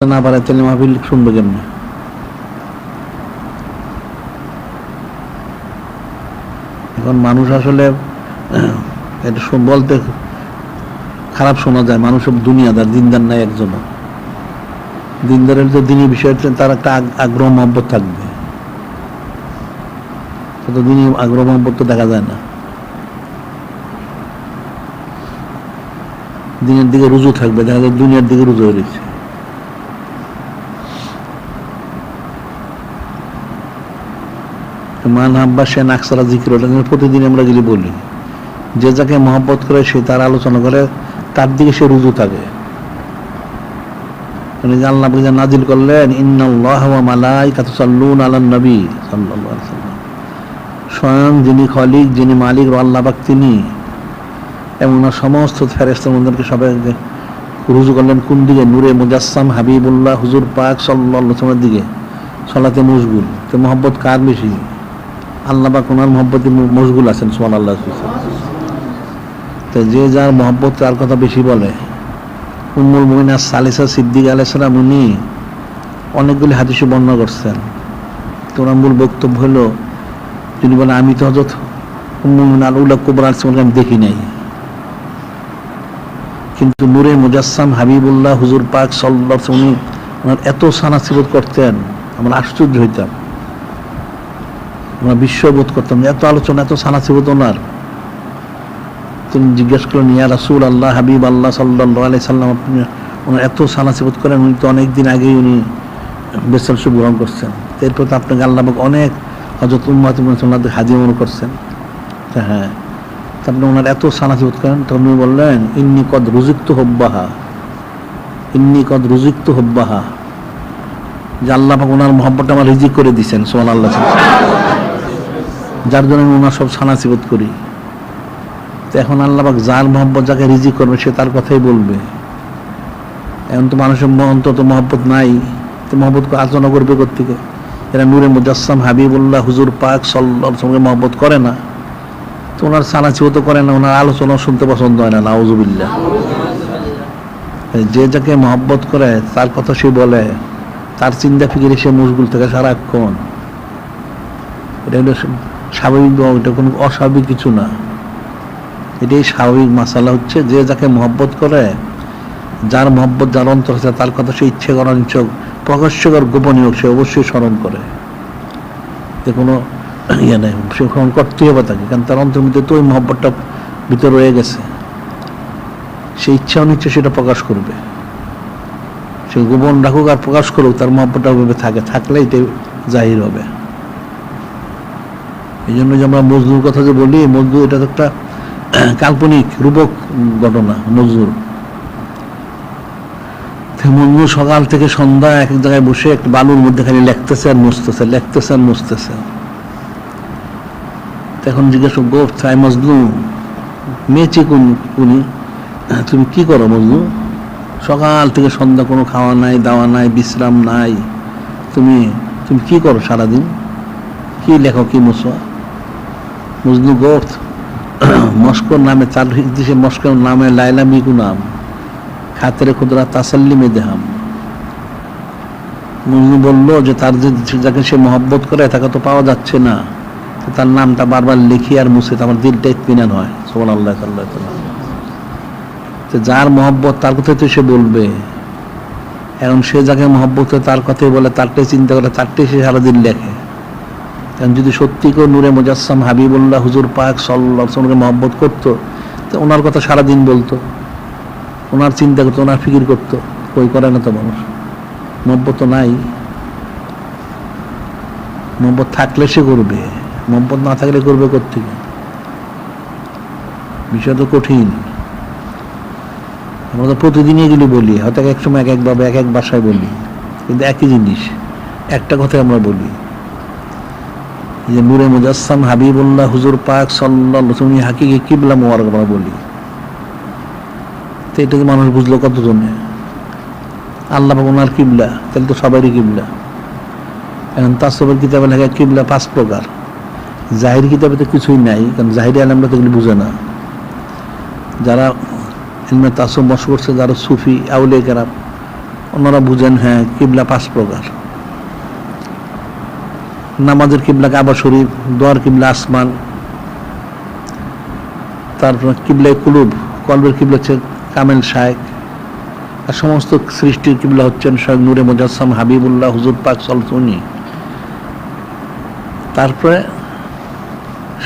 না পারে তাহলে মাহফিল শুনবে কেমনে? এখন মানুষ আসলে, এটা বলতে খারাপ শোনা যায়, মানুষ দুনিয়াদার, দিনদার নাই একজন দিনদারের যে দিনী বিষয় তার একটা আগ্রহ মহব্বত থাকবে। তত দিনই আগ্রহ মহব্বত তো দেখা যায় না। দিনের দিকে রুজু থাকবে, দেখা যায় দুনিয়ার দিকে রুজু হয়ে গেছে মান হাব্বা সে নাকসারা জিকির প্রতিদিন আমরা গেলে বলি, যে যাকে মহব্বত করে সে তার আলোচনা করে, তার দিকে সে রুজু থাকে। মানে আল্লাহ নাজিল করলেন নবী স্বয়ং যিনি খলিক, যিনি মালিক তিনি। এবং সমস্ত ফেরেস্তার মন্দিরকে রুজু করলেন কোন দিকে? নূরে মুজাসসাম, হাবিবুল্লাহ, হুজুর পাক আলাইহি দিকে। সলাতে মশগুল তো মহব্বত কার বেশি? আল্লাহ পাক ওনার মহব্বতে মশগুল আছেন সোমান আল্লাহ তো যে যার মহব্বত তার কথা বেশি বলে, উম্মুল মুমিনা সালিসা সিদ্দিক আলাইসালাম উনি অনেকগুলি হাদিসে বর্ণনা করছেন। তো ওনার মূল বক্তব্য হলো তিনি বলেন, আমি তো হজরত উম্মুল উল্লাহ কুবর আলাইসালামকে আমি দেখি নাই। কিন্তু নূরে মুজাসসাম হাবিবুল্লাহ হুজুর পাক সাল্লাহ উনি ওনার এত সানাসিবত করতেন, আমরা আশ্চর্য হইতাম। আমরা বিশ্ববোধ করতাম, এত আলোচনা, এত সানাসিবত ওনার। তিনি জিজ্ঞেস করলেন, ইয়া রাসুল আল্লাহ হাবিব আল্লাহ সাল্লাল্লাহু আলাইহি সাল্লাম, আপনি ওনার এত সানাসিবত করেন, উনি তো অনেক দিন আগেই উনি বেসাল শুভ গ্রহণ করছেন। এরপর তো আপনাকে আল্লাহ অনেক হজরত উম্মাত ওনাদের হাজির মনে করছেন। হ্যাঁ আপনি ওনার এত সানাসিবত করেন, তখন উনি বললেন, ইন্নি কদ রুজিক্ত হব্বাহা, ইন্নি কদ রুজিক্ত হব্বাহা। যে আল্লাহ ওনার মহব্বতটা আমার রিজিক করে দিছেন সোমান আল্লাহ যার জন্য আমি ওনার সব সানাসিবত করি। তো এখন আল্লাহ পাক যার মহব্বত যাকে রিজিক করবে, সে তার কথাই বলবে। এখন তো মানুষের অন্তত মহব্বত নাই। তো মহব্বত আলোচনা করবে কোথেকে এরা নূরে মুজাসসাম হাবিবুল্লাহ হুজুর পাক সাল্লার সঙ্গে মহব্বত করে না। তো ওনার সানাচিও তো করে না, ওনার আলোচনা শুনতে পছন্দ হয় না, নাউজুবিল্লাহ। যে যাকে মহব্বত করে, তার কথা সে বলে। তার চিন্তা ফিকিরে সে মুশগুল থেকে সারাক্ষণ। এটা স্বাভাবিক বা এটা কোনো অস্বাভাবিক কিছু না। এটাই স্বাভাবিক মাসালা হচ্ছে যে যাকে মহব্বত করে, যার মহব্বত, যার অন্তর আছে, তার কথা সে ইচ্ছে করার ইচ্ছক প্রকাশ্যকর গোপনীয় সে অবশ্যই স্মরণ করে। যে কোনো ইয়ে নেই, সে স্মরণ করতেই হবে তাকে, কারণ তার অন্তর মধ্যে তো ওই মহব্বতটা ভিতরে রয়ে গেছে। সে ইচ্ছা অনিচ্ছা সেটা প্রকাশ করবে। সে গোপন রাখুক আর প্রকাশ করুক, তার মহব্বতটা ওইভাবে থাকে, থাকলে এটাই জাহির হবে। এই জন্য যে আমরা মজদুর কথা যে বলি, মজদুর এটা একটা কাল্পনিক, রূপক ঘটনা, মজদুর। মজদুর সকাল থেকে সন্ধ্যা এক এক জায়গায় বসে একটা বালুর মধ্যে খালি লেখতেছে আর মুছতেছে, লেখতেছে আর মুছতেছে। এখন জিজ্ঞেস গো চাই মজদু মেয়েছে কোন, উনি? তুমি কি করো মজদু সকাল থেকে সন্ধ্যা কোনো খাওয়া নাই, দাওয়া নাই, বিশ্রাম নাই। তুমি তুমি কি করো সারাদিন? কি লেখো, কি মুছো? মজনু গোফ মস্কর নামে তার দেশে মস্কর নামে লাইলা মিকু নাম, খাতের খুদরা তাসাল্লি মে দেহাম মজনু বলল যে তার যে যাকে সে মহব্বত করে, তাকে তো পাওয়া যাচ্ছে না। তার নামটা বারবার লিখি আর মুছে আমার দিলটা ইতমিনান হয়। সোমান আল্লাহ আল্লাহ তো যার মহব্বত, তার কথাই তো সে বলবে। এখন সে যাকে মহব্বত তার কথাই বলে, তারটাই চিন্তা করে, তারটাই সে সারাদিন লেখে। কারণ যদি সত্যি কেউ নূরে মুজাসসাম হাবিবুল্লাহ হুজুর পাক সাল্লাহকে মহব্বত করতো, তো ওনার কথা সারাদিন বলতো। ওনার চিন্তা করতো, ওনার ফিকির করতো। কই করে না তো মানুষ? মহব্বত তো নাই। মহব্বত থাকলে সে করবে, মহব্বত না থাকলে করবে কোথেকে বিষয় তো কঠিন। আমরা তো প্রতিদিনই এগুলি বলি, হয়তো এক সময় এক একভাবে এক এক বাসায় বলি। কিন্তু একই জিনিস, একটা কথাই আমরা বলি। যে নূরে মুজাসসাম হাবিবুল্লাহ হুজুর পাক সাল্লাহ তুমি হাকিকে কিবলা মোয়ারক আমরা বলি। তো এটাকে মানুষ বুঝলো কতজনে? আল্লাহ ওনার কিবলা, তাহলে তো সবারই কিবলা। এখন তাসবের কিতাবে লেখা কিবলা পাঁচ প্রকার। জাহির কিতাবে তো কিছুই নাই, কারণ জাহিরি আলমরা তো এগুলি বুঝে না। যারা ইলমে তাসব বস করছে, যারা সুফি, আউলিয়া কেরাম, ওনারা বুঝেন হ্যাঁ কিবলা পাঁচ প্রকার। নামাজের কিবলা কাবা শরীফ দোয়ার কিবলা আসমান, তারপর কিবলায় কুলুব, কলবের কিবলা হচ্ছে কামেল শায়েক, আর সমস্ত সৃষ্টির কিবলা হচ্ছেন স্বয়ং নূরে মুজাসসাম হাবিবুল্লাহ, হুজুর পাক সলসুনি তারপরে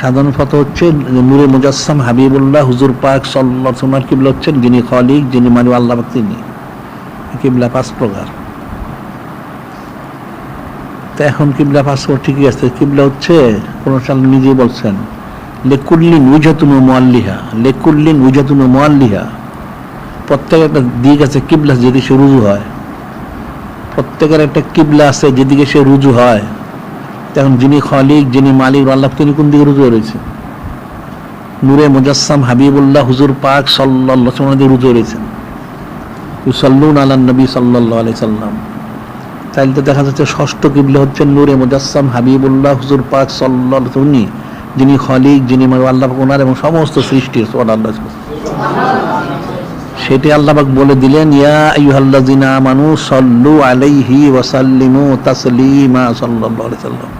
সাধারণ ফত হচ্ছে নূরে মুজাসসাম হাবিবুল্লাহ, হুজুর পাক সাল্লাহ কিবলা হচ্ছেন যিনি খলিক, যিনি মানু আল্লাহ তিনি। কিবলা পাঁচ প্রকার। তো এখন কিবলা পাঁচ প্রকার ঠিকই আছে। কিবলা হচ্ছে, কোন সাল নিজেই বলছেন, লেকুল্লিন উজাতুন মোয়াল্লিহা লেকুল্লিন উজাতুন মোয়াল্লিহা প্রত্যেকের একটা দিক আছে কিবলা যেদিকে সে রুজু হয়। প্রত্যেকের একটা কিবলা আছে যেদিকে সে রুজু হয়। তখন যিনি খলিক, যিনি মালিক, আল্লাহ তিনি কোন দিকে রুজু রয়েছে নূরে মুজাসসাম হাবিবুল্লাহ হুজুর পাক আলাইহি দিকে রুজু রয়েছেন ইউসাল্লুন আলান নবী সাল্লাল্লাহু আলাইহি সাল্লাম তাইলে তো দেখা যাচ্ছে ষষ্ঠ কিবলা হচ্ছেন নূরে মুজাসসাম হাবিবুল্লাহ হুজুর পাক উনি যিনি খলিক, যিনি আল্লাহ ওনার এবং সমস্ত সৃষ্টির সুবহানাল্লাহ সেটি আল্লাহ পাক বলে দিলেন, ইয়া আইয়ুহাল্লাযিনা আমানু সাল্লু আলাইহি ওয়া সাল্লিমু তাসলিমা সাল্লাল্লাহু আলাইহি সাল্লাম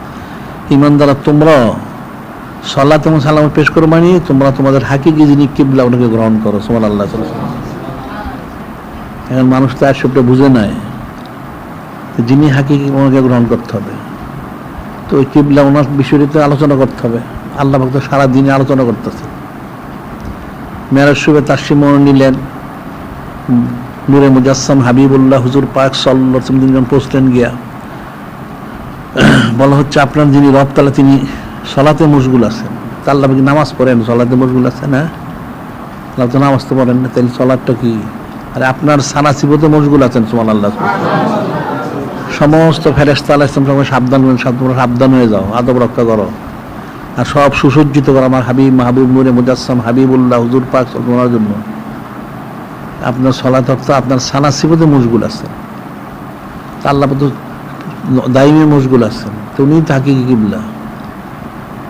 ঈমানদারা তোমরা সালাত এবং সালাম পেশ করো মানে তোমরা তোমাদের হাকিকি যিনি কিবলা ওটাকে গ্রহণ করো। সাল্লাল্লাহু আলাইহি এখন মানুষ তো আর সবটা বুঝে তো যিনি হাকিকি ওনাকে গ্রহণ করতে হবে। তো ওই কিবলা ওনার বিষয়টিতে আলোচনা করতে হবে। আল্লাহ পাক তো সারাদিনে আলোচনা করতেছে। মেরাজ শুভে তার সীমন নিলেন। নূরে মুজাসসাম হাবিবুল্লাহ হুজুর পাক আলাইহি যখন পৌঁছলেন গিয়া বলা হচ্ছে, আপনার যিনি রব তালা তিনি সলাতে মশগুল আছেন। আল্লাহ কি নামাজ পড়েন, সলাতে মশগুল আছেন হ্যাঁ আল্লাহ তো নামাজ তো পড়েন না, তাহলে সলাটটা কি? আরে আপনার সানা সিবতে মশগুল আছেন সুমান আল্লাহ সমস্ত ফেরেস্তা আল্লাহ ইসলাম সবাই সাবধান হবেন তোমরা সাবধান হয়ে যাও, আদব রক্ষা করো। আর সব সুসজ্জিত করো আমার হাবিব, মাহবুব নূরে মুজাসসাম, হাবিবুল্লাহ, হুজুর পাক তোমার জন্য। আপনার সলাত অর্থ আপনার সানা সিবতে মশগুল আছেন তা আল্লাহ তো দাইমে মশগুল আছেন তো উনি থাকি কিবলা?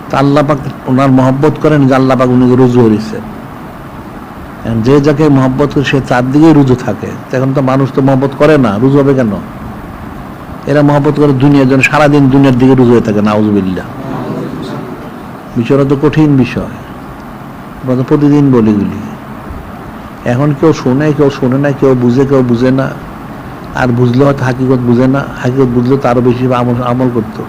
তা আল্লাহ পাক ওনার মহব্বত করেন যে আল্লাহ পাক উনিকে রুজু হয়েছেন যে যাকে মহব্বত করে সে তার দিকেই রুজু থাকে। এখন তো মানুষ তো মহব্বত করে না, রুজু হবে কেন? এরা মহব্বত করে দুনিয়ার জন্য সারাদিন দুনিয়ার দিকে রুজু হয়ে থাকে, নাউজুবিল্লাহ। বিষয়টা তো কঠিন বিষয়। আমরা তো প্রতিদিন বলি গুলি এখন কেউ শোনে কেউ শোনে না, কেউ বুঝে কেউ বুঝে না। আর বুঝলে হয়তো হাকিকত বুঝে না। হাকিকত বুঝলে তো আরও বেশি আমল আমল করতো।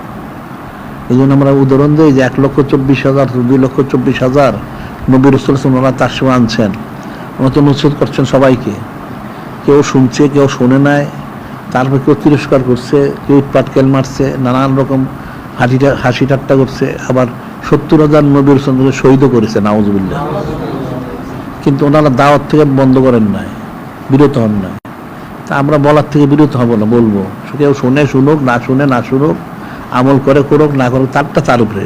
এই জন্য আমরা উদাহরণ দিই যে এক লক্ষ চব্বিশ হাজার, দুই লক্ষ চব্বিশ হাজার নবী রসুল ওনারা তার সময় আনছেন। ওনারা তো নসিহত করছেন সবাইকে। কেউ শুনছে, কেউ শোনে নাই। তারপর কেউ তিরস্কার করছে, কেউ পাটকেল মারছে, নানান রকম হাসিটা, হাসি ঠাট্টা করছে, আবার সত্তর হাজার নবীর সঙ্গে শহীদও করেছে নাউজবিল্লা কিন্তু ওনারা দাওয়াত থেকে বন্ধ করেন নাই, বিরত হন নাই। তা আমরা বলার থেকে বিরত হব না, বলব। কেউ শুনে শুনুক, না শুনে না শুনুক, আমল করে করুক, না করুক, তারটা তার উপরে।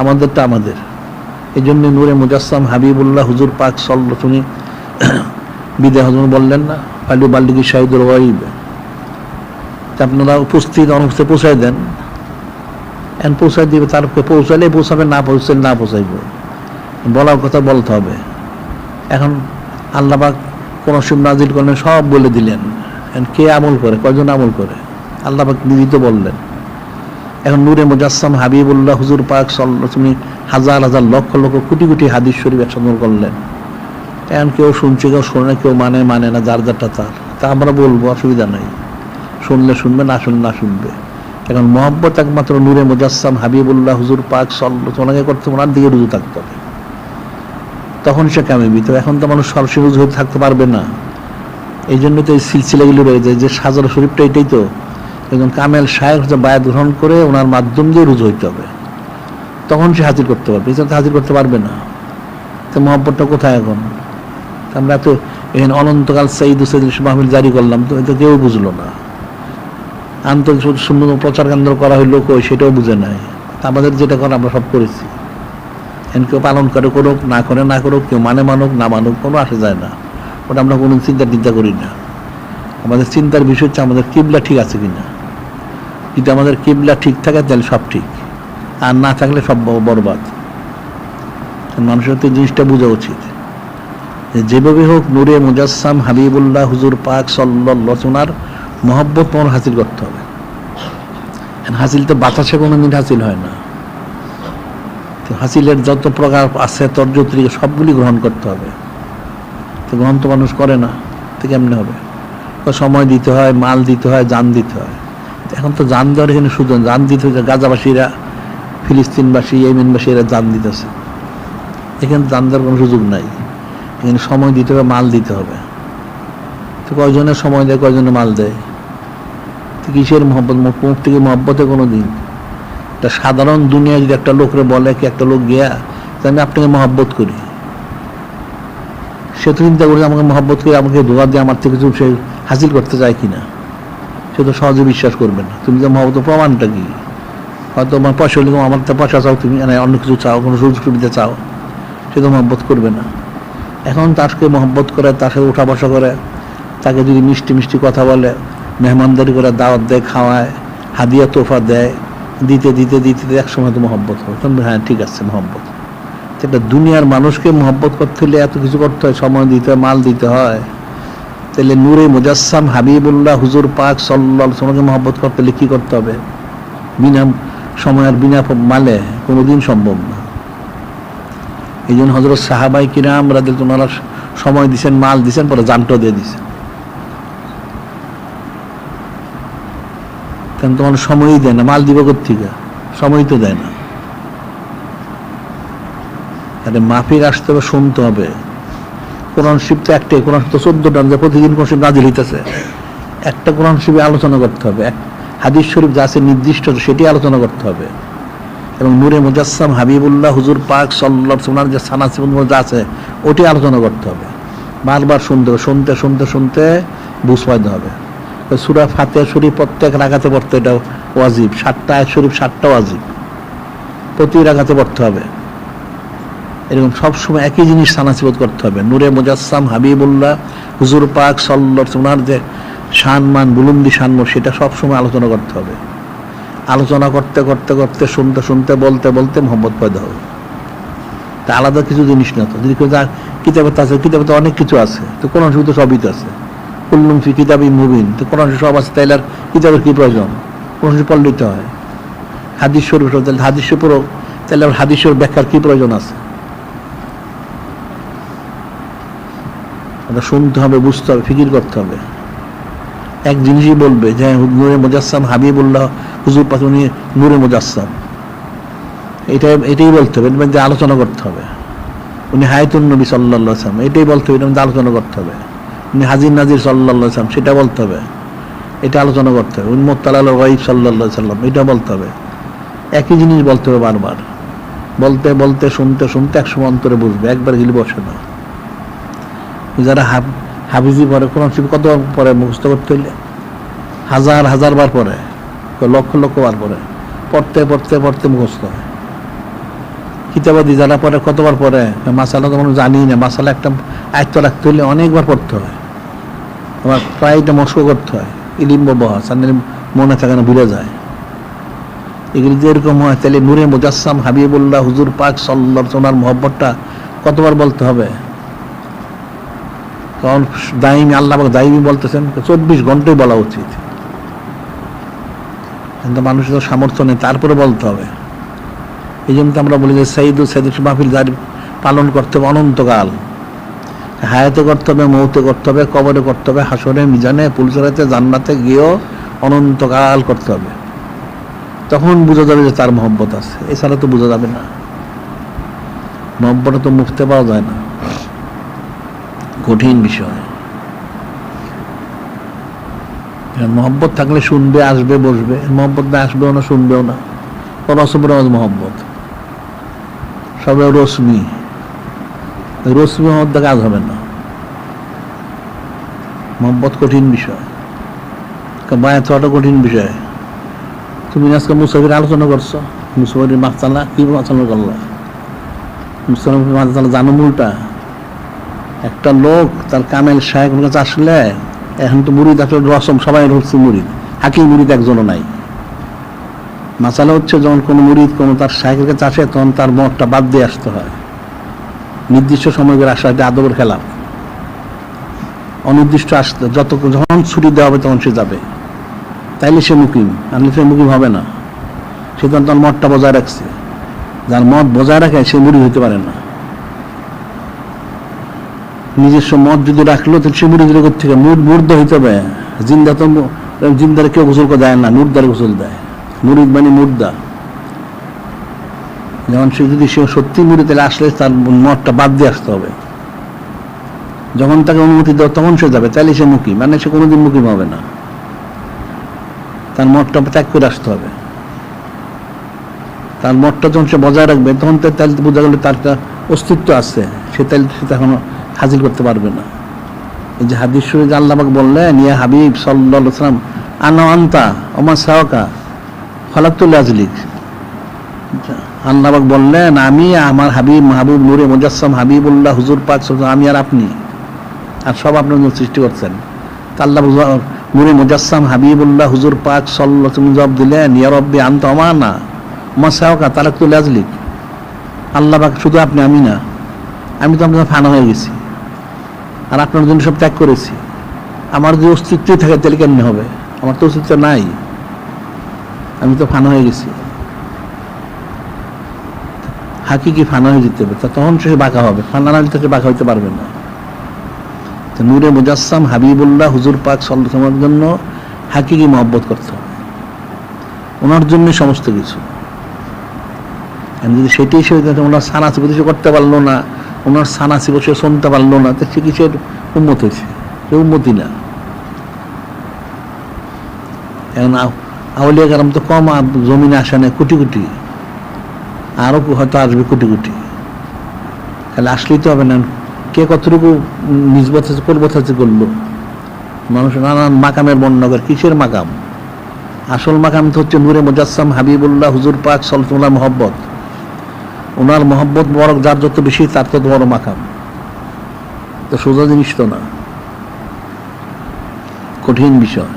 আমাদেরটা আমাদের। এই জন্য নূরে মুজাসসাম হাবিবুল্লাহ হুজুর পাক সল্ল শুনি বিদে হজম বললেন না পালু বাল্লিকি শাহিদুল ওয়াইব আপনারা উপস্থিত অনুপস্থিত পৌঁছাই দেন। এন পৌঁছাই দিবে, তার পৌঁছালে পৌঁছাবে, না পৌঁছালে না পৌঁছাইব। বলার কথা বলতে হবে। এখন আল্লাহবাক কোন শিব নাজিল করলেন, সব বলে দিলেন। কে আমল করে, কয়জন আমল করে? আল্লাহবাক নিজিত বললেন। এখন নূরে মুজাসসাম হাবিবুল্লাহ হুজুর পাক তুমি হাজার হাজার লক্ষ লক্ষ কোটি কোটি হাদিস শরীফ একসঙ্গে করলেন। এখন কেউ শুনছে, কেউ শোনে, কেউ মানে মানে না, যার যারটা তার। তা আমরা বলব, অসুবিধা নাই। শুনলে শুনবে, না শুনলে না শুনবে। এখন মোহাম্মত একমাত্র নূরে মুজাসসাম হাবিবুল্লাহ হুজুর পাক সল্লত ওনাকে করতে ওনার দিকে রুজু থাকতে হবে। তখন সে কামিবি। তো এখন তো মানুষ সরাসরি রুজু হয়ে থাকতে পারবে না। এই জন্য তো এই সিলসিলাগুলো রয়ে যায় যে সাজার শরীফটা এটাই তো। একজন কামেল সাহেব হচ্ছে বায়াত গ্রহণ করে ওনার মাধ্যম দিয়ে রুজু হইতে হবে। তখন সে হাজির করতে পারবে। এছাড়া হাজির করতে পারবে না। তো মহব্বতটা কোথায় এখন? আমরা তো এখানে অনন্তকাল সাইদ হুসেন মাহমিল জারি করলাম, তো এটা কেউ বুঝলো না। আন্তরিক শূন্য প্রচার কেন্দ্র করা হইল কই সেটাও বুঝে নাই। আমাদের যেটা করা আমরা সব করেছি। কেউ পালন করে, করুক, না করে, না করুক, কেউ মানে মানুক, না মানুক, কোনো আসে যায় না। ওটা আমরা কোনো চিন্তা চিন্তা করি না। আমাদের চিন্তার বিষয় হচ্ছে আমাদের কিবলা ঠিক আছে কিনা। যদি আমাদের কিবলা ঠিক থাকে, তাহলে সব ঠিক। আর না থাকলে সব বরবাদ। মানুষের তো জিনিসটা বোঝা উচিত। যেভাবে হোক, নূরে মুজাসসাম হাবিবুল্লাহ হুজুর পাক সল্লাহ ওনার মহব্বত তোমার হাসিল করতে হবে। হাসিল তো বাতাসে কোনো দিন হাসিল হয় না। তো হাসিলের যত প্রকার আছে তর্জত্রী সবগুলি গ্রহণ করতে হবে। তো গ্রহণ তো মানুষ করে না, তো কেমনে হবে? সময় দিতে হয়, মাল দিতে হয়, যান দিতে হয়। এখন তো যান দেওয়ার এখানে শুধু যান দিতে হচ্ছে গাজাবাসীরা, ফিলিস্তিনবাসী ইয়েমেনবাসী এরা যান দিতেছে। এখানে যান দেওয়ার কোনো সুযোগ নাই। এখানে সময় দিতে হবে, মাল দিতে হবে। তো কয়জনের সময় দেয় কয়জনে মাল দেয়? তো কিসের মহব্বত? মুখ থেকে মহব্বতে কোনো দিন একটা সাধারণ দুনিয়া যদি একটা লোকরে বলে কি একটা লোক গিয়া যে আমি আপনাকে মহব্বত করি। সে তো চিন্তা করে আমাকে মহব্বত করে আমাকে ধোয়া দিয়ে আমার থেকে কিছু সে হাসিল করতে চায় কিনা? সে তো সহজে বিশ্বাস করবে না। তুমি তো মহব্বত প্রমাণটা কি? হয়তো আমার পয়সা হলে আমার তো পয়সা চাও, তুমি মানে অন্য কিছু চাও, কোনো সুযোগ সুবিধা চাও। সে তো মহব্বত করবে না। এখন তাকে মহব্বত করে, তার সাথে উঠা বসা করে, তাকে যদি মিষ্টি মিষ্টি কথা বলে মেহমানদারি করে দাওয়াত দেয়, খাওয়ায়, হাদিয়া তোফা দেয়, দিতে দিতে দিতে এক সময় তো মহব্বত হবে তখন হ্যাঁ ঠিক আছে, মহব্বত। একটা দুনিয়ার মানুষকে মহব্বত করতে হলে এত কিছু করতে হয়, সময় দিতে হয়, মাল দিতে হয়। তাহলে নূরে মুজাসসাম হাবিবুল্লাহ হুজুর পাক সাল্লাহ তোমাকে মহব্বত করতে হলে কী করতে হবে? বিনা সময় আর বিনা মালে কোনোদিন সম্ভব না। এই জন্য হজরত সাহাবাই কিরাম রাদের তোমরা সময় দিছেন, মাল দিছেন, পরে জানটাও দিয়ে দিছেন। কারণ তোমার সময়ই দেয় না? মাল দিব থেকে সময় তো দেয় না। আরে মাফিক আসতে হবে, শুনতে হবে। কোরআন শিব তো একটাই, কোরআন তো চোদ্দটা, যে প্রতিদিন কোরআন শিব নাজিল হইতেছে। একটা কোরআন শিবে আলোচনা করতে হবে, এক হাদিস শরীফ যা আছে নির্দিষ্ট সেটি আলোচনা করতে হবে। এবং নূরে মুজাসসাম হাবিবুল্লাহ হুজুর পাক সাল্লাহ সোনার যে সানা যা আছে, ওটি আলোচনা করতে হবে। বারবার শুনতে হবে, শুনতে শুনতে শুনতে বুঝ পাইতে হবে। সুরা ফাতে শরীফ প্রত্যেক রাগাতে পড়তে এটা ওয়াজিব। সাতটা আয়াত শরীফ, সাতটা ওয়াজিব। প্রতি রাগাতে পড়তে হবে। এরকম সবসময় একই জিনিস সানাসিবত করতে হবে। নূরে মুজাসসাম, হাবিবুল্লাহ, হুজুর পাক সাল্লাহ সোনার যে শানমান বুলুন্দি শানমো সেটা সবসময় আলোচনা করতে হবে। আলোচনা করতে করতে করতে, শুনতে শুনতে, বলতে বলতে মোহাম্মদ পয়দা হবে তা আলাদা কিছু জিনিস না তো। যদি কেউ কিতাবে তো আছে কিতাবে তো অনেক কিছু আছে। তো কোন তো সবই তো আছে। কুল্লুম ফি কিতাবি মুবিন। তো অংশ সব আছে তাইলে আর কিতাবের কি প্রয়োজন? কোন অংশ পড়লেই তো হয়। হাদিস শরীফ তাহলে হাদিস পড়ো, তাহলে আবার হাদিসের ব্যাখ্যার কি প্রয়োজন আছে? শুনতে হবে, বুঝতে হবে, ফিকির করতে হবে। এক জিনিসই বলবে, যে নূরে মুজাসসাম, হাবিবুল্লাহ, হুজুর পাশে উনি নূরে মুজাসসাম। এটাই এটাই বলতে হবে মধ্যে আলোচনা করতে হবে। উনি হায়াতুন নবী সাল্লাহ এটাই বলতে হবে মধ্যে আলোচনা করতে হবে। হাজির নাজির সাল্লাহ সাল্লাম, সেটা বলতে হবে। এটা আলোচনা করতে হবে। উনি মোত্তাল ওয়াইফ সাল্লাহ সাল্লাম, এটা বলতে হবে। একই জিনিস বলতে হবে বারবার। বলতে বলতে, শুনতে শুনতে এক সময় অন্তরে বুঝবে, একবার গেলে বসে না। যারা হাফ, হাফিজি পরে, কোরআন শরীফ কত পরে মুখস্থ করতে হইলে? হাজার হাজার বার পরে লক্ষ লক্ষ বার পরে। পড়তে পড়তে পড়তে মুখস্থ হয়। কিতাবাদি যারা পরে কতবার পরে মাসালা তো মানুষ জানি না, মাসালা একটা আয়ত্ত রাখতে হলে অনেকবার পড়তে হয়। আবার প্রায়টা মস্ক করতে হয়। ইলিম বা বহাস আর মনে থাকে না, ভুলে যায়। এগুলি যেরকম হয়, তাহলে নূরে মুজাসসাম হাবিবুল্লাহ হুজুর পাক সাল্লাহ সোনার মোহব্বতটা কতবার বলতে হবে? কারণ দাইমি, আল্লাহ দাইমি বলতেছেন, চব্বিশ ঘন্টাই বলা উচিত। কিন্তু মানুষের তো সামর্থ্য নেই, তারপরে বলতে হবে। এই জন্য আমরা বলি যে সঈদ সৈদ মাহফিল পালন করতে হবে অনন্তকাল। হায়াতে করতে হবে, মৌতে করতে হবে, কবরে করতে হবে হাসরে মিজানে পুলসরাতে জান্নাতে গিয়েও অনন্তকাল করতে হবে। তখন বোঝা যাবে যে তার মহব্বত আছে। এছাড়া তো বোঝা যাবে না। মহব্বতে তো মুখতে পাওয়া যায় না। কঠিন বিষয়। মহব্বত থাকলে শুনবে, আসবে, বসবে। মহব্বত না আসবেও না, শুনবেও না। রসবরাজ মহব্বত। সবে রশ্মি রশ্মি মহব্বত কাজ হবে না। মহব্বত কঠিন বিষয়। বায়াত হওয়াটা কঠিন বিষয়। তুমি আজকে মুসাফির আলোচনা করছ। মুসাফির মাকচালা কি আলোচনা করলা? মুসাফির মাকচালা জানো মূলটা? একটা লোক, তার কামেল সাহেব কাছে আসলে, এখন তো মুড়িদ আসলে রসম, সবাই হচ্ছে মুড়িদ। হাকি মুড়িদ একজনও নাই। মাসালা হচ্ছে যখন কোনো মুড়িদ কোনো তার সাহেবের কাছে আসে, তখন তার মতটা বাদ দিয়ে আসতে হয়। নির্দিষ্ট সময় করে আসা এটা আদবের খেলাফ। অনির্দিষ্ট আসতে যত যখন ছুটি দেওয়া হবে তখন সে যাবে। তাইলে সে মুকিম আনলে সে মুকিম হবে না। সে তখন তার মঠটা বজায় রাখছে। যার মদ বজায় রাখে সে মুড়ি হতে পারে না। নিজস্ব মদ যদি রাখল তো সে মুড়ি দিলে থেকে মুড মুর্দ হইতে হবে। জিন্দা তো জিন্দারে কেউ গোসল দেয় না মুর্দারে গোসল দেয়। মুরিদ মানে মুর্দা যেমন সে যদি সে সত্যি মুড়ি তাহলে আসলে তার মতটা বাদ দিয়ে আসতে হবে। যখন তাকে অনুমতি দেওয়া তখন সে যাবে তাহলে সে মুকিম মানে সে কোনোদিন মুকিম হবে না। তার মতটা ত্যাগ করে আসতে হবে। তার মতটা যখন সে বজায় রাখবে, তখন তাহলে বোঝা গেল তার একটা অস্তিত্ব আছে, সে তাহলে সে তখন হাজির করতে পারবে না। এই যে হাদিস শরীফ আল্লাহবাক বললেন, ইয়া হাবিব সাল্লাহ সাল্লাম আনা আন্তা আমার সাহকা ফলাক্তুল আজলিক। আল্লাহবাক বললেন, আমি আমার হাবিব মাহবুব নূরে মুজাসম হাবিবুল্লাহ হুজুর পাক আমি আর আপনি। আর সব আপনার সৃষ্টি করছেন। তা আল্লাহ নূরে মুজাসম হাবিবুল্লাহ হুজুর পাক সাল্লাহ তুমি জবাব দিলেন, ইয়া রব্বি আন্ত আমার না আমার সাহকা তালাক্তুল আজলিক আল্লাহ পাক শুধু আপনি, আমি না। আমি তো আপনার ফানা হয়ে গেছি। আর আপনার জন্য সব ত্যাগ করেছি। আমার যে অস্তিত্বই থাকে, তাহলে কেমনি হবে? আমার তো অস্তিত্ব নাই। আমি তো ফানা হয়ে গেছি। হাকিকি ফানা হয়ে যেতে হবে। তখন সে বাঁকা হবে। ফানা না থেকে বাঁকা হইতে পারবে না। তো নূরে মুজাসসাম হাবিবুল্লাহ হুজুর পাক সাল্লামের জন্য হাকিকি মহব্বত করতে হবে। ওনার জন্য সমস্ত কিছু। যদি সেটাই সে ওনার সানা সে করতে পারল না। ওনার সানা ছিল সে শুনতে পারল না। তো সে কিসের উন্মত হয়েছে? সে উন্মতি না। এখন আউলিয়া কারাম তো কম জমিনে আসে নেই, কোটি কোটি। আরও হয়তো আসবে কোটি কোটি। তাহলে আসলেই তো হবে না। কে কতটুকু নিজ আছে পরিবত আছে করল? মানুষ নানান মাকামের বর্ণনা করে কিসের মাকাম? আসল মাকাম তো হচ্ছে নূরে মুজাসসাম হাবিবুল্লাহ হুজুর পাক সলতুল্লাহ মোহব্বত। ওনার মহব্বত বড় যার যত বেশি, তার তত বড় মাকাম। তো সোজা জিনিস তো না। কঠিন বিষয়।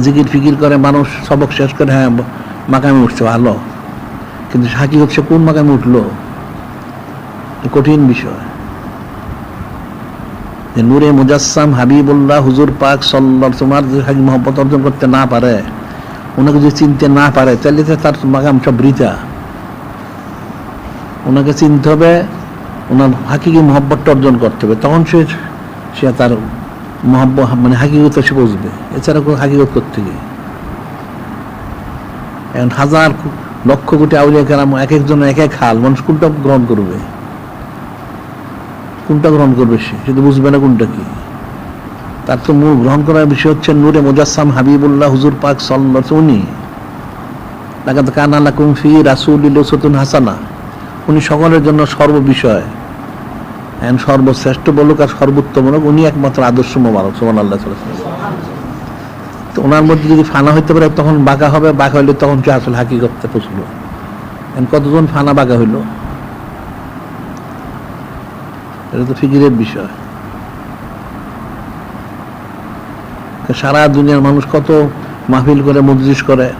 জিকির ফিকির করে মানুষ সবক শেষ করে হ্যাঁ মাকামে উঠছে, ভালো। কিন্তু সাকি হচ্ছে কোন মাকামে উঠল? কঠিন বিষয়। যে নূরে মুজাসসাম হাবিবুল্লাহ হুজুর পাক সাল্লাহ তোমার যদি হাকি মহব্বত অর্জন করতে না পারে, ওনাকে যদি চিনতে না পারে, তাহলে তার মাকাম সব বৃথা। ওনাকে চিনতে হবে, ওনার হাকিকি মহব্বতটা অর্জন করতে হবে। তখন সে সে তার মহব্ব মানে হাকিগত সে বুঝবে এছাড়া কোনো হাকিগত করতে গিয়ে। এখন হাজার লক্ষ কোটি আউলিয়া কেরাম এক একজন এক এক হাল। মানুষ কোনটা গ্রহণ করবে? কোনটা গ্রহণ করবে সে? তো বুঝবে না কোনটা কি। তার তো মূল গ্রহণ করার বিষয় হচ্ছে নূরে মুজাসসাম হাবিবুল্লাহ হুজুর পাক সাল্লাল্লাহু উনি। লাকাত কানা লাকুম ফি রাসূলিল উসওয়াতুন হাসানা। উনি সকলের জন্য সর্ববিষয় এখন সর্বশ্রেষ্ঠ বলুক আর সর্বোত্তম বলুক, উনি একমাত্র আদর্শ মোবারক সোমান আল্লাহ তো ওনার মধ্যে যদি ফানা হইতে পারে, তখন বাঁকা হবে, বাঁকা হইলে তখন সে আসলে হাকি করতে পৌঁছলো কতজন ফানা বাঁকা হইল? এটা তো ফিকিরের বিষয়। সারা দুনিয়ার মানুষ কত মাহফিল করে, মজলিস করে,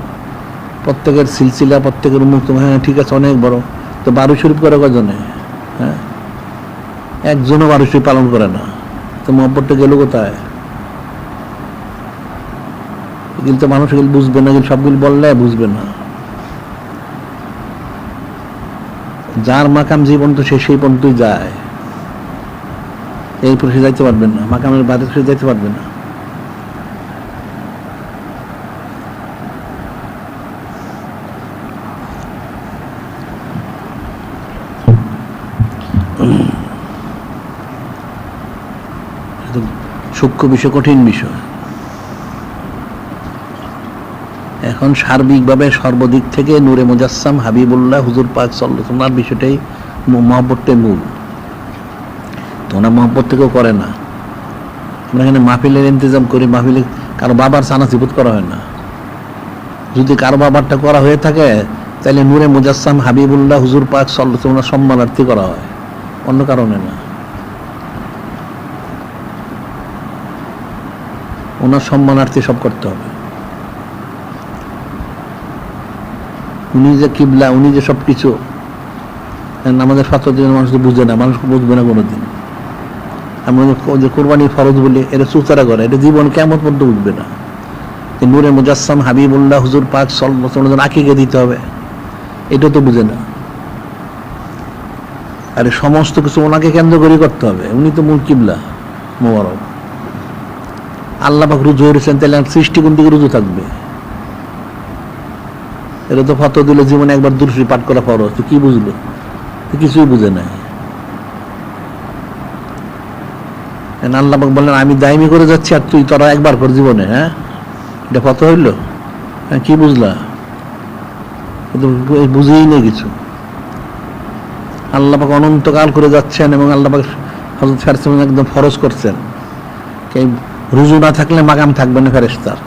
প্রত্যেকের সিলসিলা, প্রত্যেকের মুক্ত হ্যাঁ ঠিক আছে, অনেক বড়। তো বারো শরীফ করে কজনে? হ্যাঁ? একজনও বারো শরীফ পালন করে না। তো মহব্বতটা গেল কোথায়? এগুলো তো মানুষ এগুলো বুঝবে না এগুলো সবগুলো বললে বুঝবে না। যার মাকাম যে পর্যন্ত সে সেই পর্যন্তই যায়। এরপরে সে যাইতে পারবেন না, মাকামের বাদে সে যাইতে পারবে না। সূক্ষ্ম বিষয় কঠিন বিষয়। এখন সার্বিকভাবে সর্বদিক থেকে নূরে মুজাসসাম হাবিবুল্লাহ হুজুর পাক সাল্লাল্লাহু বিষয়টাই ম- মহব্বতটাই মূল। তো ওনার মহব্বত থেকেও করে না। আমরা এখানে মাহফিলের ইন্তজাম করি, মাহফিলে কারও বাবার সানাসিবত করা হয় না। যদি কারও বাবারটা করা হয়ে থাকে, তাহলে নূরে মুজাসসাম হাবিবুল্লাহ হুজুর পাক সাল্লাল্লাহু সম্মানার্থী করা হয়। অন্য কারণে না। ওনার সম্মানার্থে সব করতে হবে। উনি যে কিবলা, উনি যে সব কিছু আমাদের সত্য দিনের মানুষ তো বুঝে না মানুষ বুঝবে না কোনোদিন। আমরা যে- কোরবানি ফরজ বলি এটা চুচারা করে, এটা জীবন কেমন পর্যন্ত উঠবে না? নূরে মুজাসসাম হাবিবুল্লাহ হুজুর পাক সল্লাহ আকিকে দিতে হবে। এটা তো বুঝে না। আরে সমস্ত কিছু ওনাকে কেন্দ্র করে করতে হবে। উনি তো মূল কিবলা, মোবারক। আল্লাহ পাক রুজু হয়েছেন তাহলে সৃষ্টি কোন দিকে রুজু থাকবে? এটা তো ফটো দিলে জীবনে একবার দুরুশি পাঠ করা ফরজ, তো কি বুঝলো? কিছুই বুঝে নাই। আল্লাহ বললেন, আমি দায়মি করে যাচ্ছি আর তুই তোরা একবার কর জীবনে হ্যাঁ? এটা কত হইল? হ্যাঁ কি বুঝলা? বুঝেই নেই কিছু। আল্লাহ পাক অনন্তকাল করে যাচ্ছেন এবং আল্লাহ পাক হজরত ফেরস্তাম একদম ফরজ করছেন। রুজু না থাকলে মাকাম থাকবে না ফেরেস্তার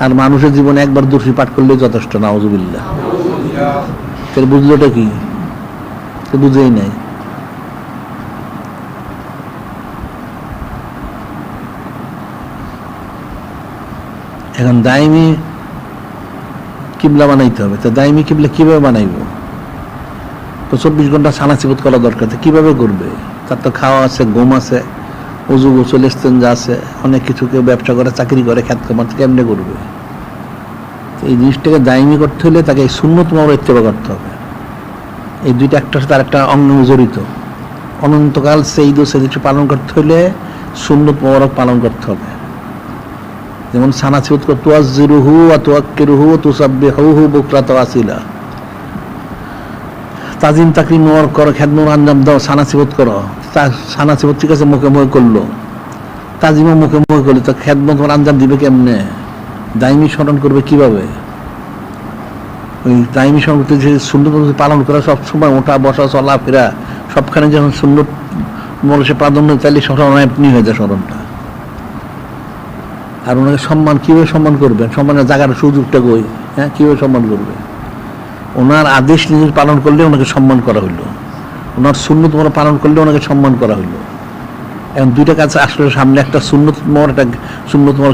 আর মানুষের জীবনে একবার দোষী পাঠ করলেই যথেষ্ট নাওজুবিল্লাহ এর বুঝলোটা কি? বুঝেই নাই। এখন দায়মি কিবলা বানাইতে হবে। তো দায়মি কিবলা কীভাবে বানাইবো? তো চব্বিশ ঘণ্টা সানাসিবত করা দরকার। কীভাবে করবে? তার তো খাওয়া আছে, ঘুম আছে। উজু গোসল যা আছে, অনেক কিছু কেউ ব্যবসা করে, চাকরি করে, খ্যাত কামাতে কেমনে করবে। তো এই জিনিসটাকে দায়মি করতে হলে তাকে এই শূন্যত মর ইত্তেবা করতে হবে। এই দুইটা একটার সাথে আরেকটা অঙ্গ জড়িত। অনন্তকাল সেই দো সে কিছু পালন করতে হলে সুন্নত মোবারক পালন করতে হবে। যেমন কর তুয়াজিরুহু আর তুয়াক্কিরুহু তুসাব্বিহুহু বুকরাত আসিলা তাজিম তাকরিম মোবারক করো, খেদমত আঞ্জাম দাও সানা সানাসিবত করো। তা- সানাসিবত ঠিক আছে, মুখে মুখে করল। তাজিমও মুখে মুখে করল, তো ওর আঞ্জাম দিবে কেমনে? দাইমি স্মরণ করবে কীভাবে? ওই দাইমি স্মরণ করতে যে সুন্দর পালন করা সব সময়, ওঠা, বসা, চলা, ফেরা, সবখানে যখন সুন্দর মরসে প্রাধান্য চাইলে স্মরণ এমনি হয়ে যায় স্মরণটা। আর ওনাকে সম্মান, কীভাবে সম্মান করবেন? সম্মানের জায়গার সুযোগটা কই? হ্যাঁ কীভাবে সম্মান করবে? ওনার আদেশ নিজের পালন করলে ওনাকে সম্মান করা হইল। ওনার শূন্য তোমরা পালন করলে ওনাকে সম্মান করা হইল। এখন দুইটা কাছে আসলে সামনে, একটা শূন্য তোমার একটা শূন্য তোমার